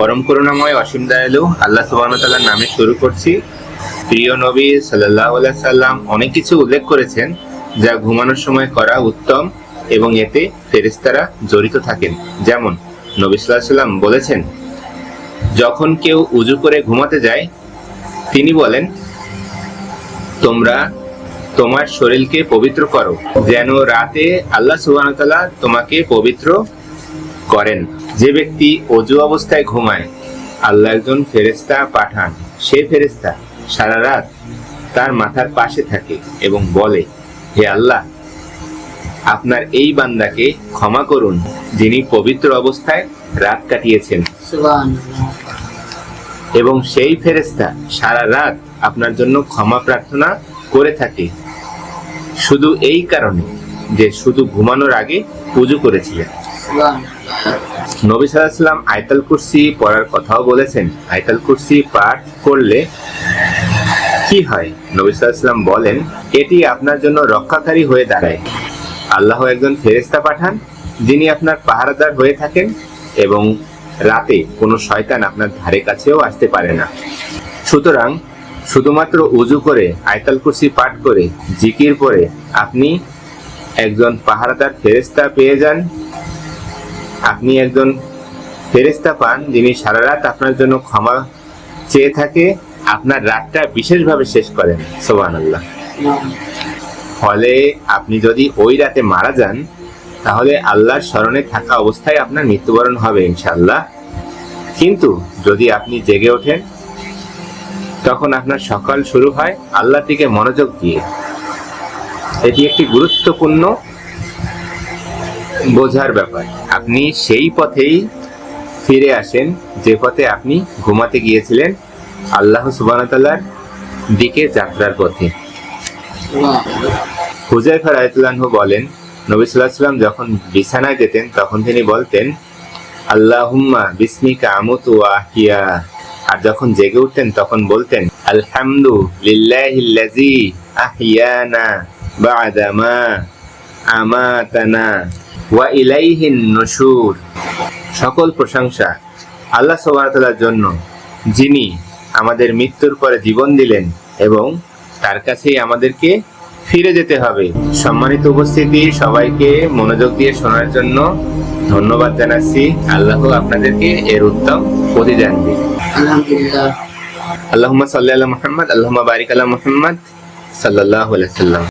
পরম করুণাময় অসীম দয়ালু, আল্লাহ সুবাহতাল্লাহর নামে শুরু করছি। প্রিয় নবী সাল্লাহ সাল্লাম অনেক কিছু উল্লেখ করেছেন, যা ঘুমানোর সময় করা উত্তম এবং এতে ফেরেস্তারা জড়িত থাকেন। যেমন নবী সাল্লাহ সাল্লাম বলেছেন, যখন কেউ উজু করে ঘুমাতে যায়, তিনি বলেন, তোমরা তোমার শরীরকে পবিত্র করো, যেন রাতে আল্লাহ সুবাহতাল্লাহ তোমাকে পবিত্র করেন। যে ব্যক্তি অজু অবস্থায় ঘুমায়, আল্লাহ একজন ফেরেস্তা পাঠান। সে ফেরেস্তা সারা রাত তার মাথার পাশে থাকে এবং বলে, হে আল্লাহ, আপনার এই বান্দাকে ক্ষমা করুন, যিনি পবিত্র অবস্থায় রাত কাটিয়েছেন। এবং সেই ফেরেস্তা সারা রাত আপনার জন্য ক্ষমা প্রার্থনা করে থাকে। শুধু এই কারণে যে শুধু ঘুমানোর আগে পুজো করেছিলেন। নবী সাল্লাম আয়তাল কুরসি পড়ার কথাও বলেছেন। আয়তাল কুরসি পাঠ করলে কি হয়? নবী সাল্লাম বলেন, এটি আপনার জন্য রক্ষাকারী হয়ে দাঁড়ায়। আল্লাহ একজন ফেরেস্তা পাঠান, যিনি আপনার পাহারাদার হয়ে থাকেন এবং রাতে কোনো শয়তান আপনার ধারে কাছেও আসতে পারে না। সুতরাং শুধুমাত্র উজু করে, আয়তাল কুরসি পাঠ করে, জিকির পরে আপনি একজন পাহারাদার ফেরেস্তা পেয়ে যান। আপনি একজন ফেরেস্তা পান যিনি সারা রাত আপনার জন্য ক্ষমা চেয়ে থাকে, আপনার রাতটা বিশেষভাবে শেষ করেন সোবান আল্লাহ ফলে আপনি যদি ওই রাতে মারা যান, তাহলে আল্লাহর স্মরণে থাকা অবস্থায় আপনার মৃত্যুবরণ হবে ইনশাল্লাহ কিন্তু যদি আপনি জেগে ওঠেন, তখন আপনার সকাল শুরু হয় আল্লাহটিকে মনোযোগ দিয়ে। এটি একটি গুরুত্বপূর্ণ বোঝার ব্যাপার। আপনি সেই পথেই ফিরে আসেন, যে পথে আপনি ঘুমাতে গিয়েছিলেন আল্লাহ সুবানতাল্লার দিকে যাত্রার পথে। হুজাইফা রায়তুল্লাহু বলেন, নবী সাল্লাহ সাল্লাম যখন বিছানায় যেতেন, তখন তিনি বলতেন, আল্লাহুম্মা বিসমিকা আমুতু ওয়া আহিয়া আর যখন জেগে উঠতেন, তখন বলতেন, আলহামদু লিল্লাহিল্লাজি আহিয়ানা বা'দা মা আমাতানা। ওয়া ইলাইহিন নুশুর সকল প্রশংসা আল্লাহ সুবহানাহু জন্য যিনি আমাদের মৃত্যুর পরে জীবন দিলেন এবং তার কাছেই আমাদেরকে ফিরে যেতে হবে। সম্মানিত উপস্থিতি সবাইকে মনোযোগ দিয়ে শোনার জন্য ধন্যবাদ জানাচ্ছি। আল্লাহ আপনাদেরকে এর উত্তম প্রতিদান দিন আলহামদুলিল্লাহ। আল্লাহুম্মা সাল্লি আলা মুহাম্মদ বারিক আল্লাহ মুহাম্মদ আলাইহি সাল্লাম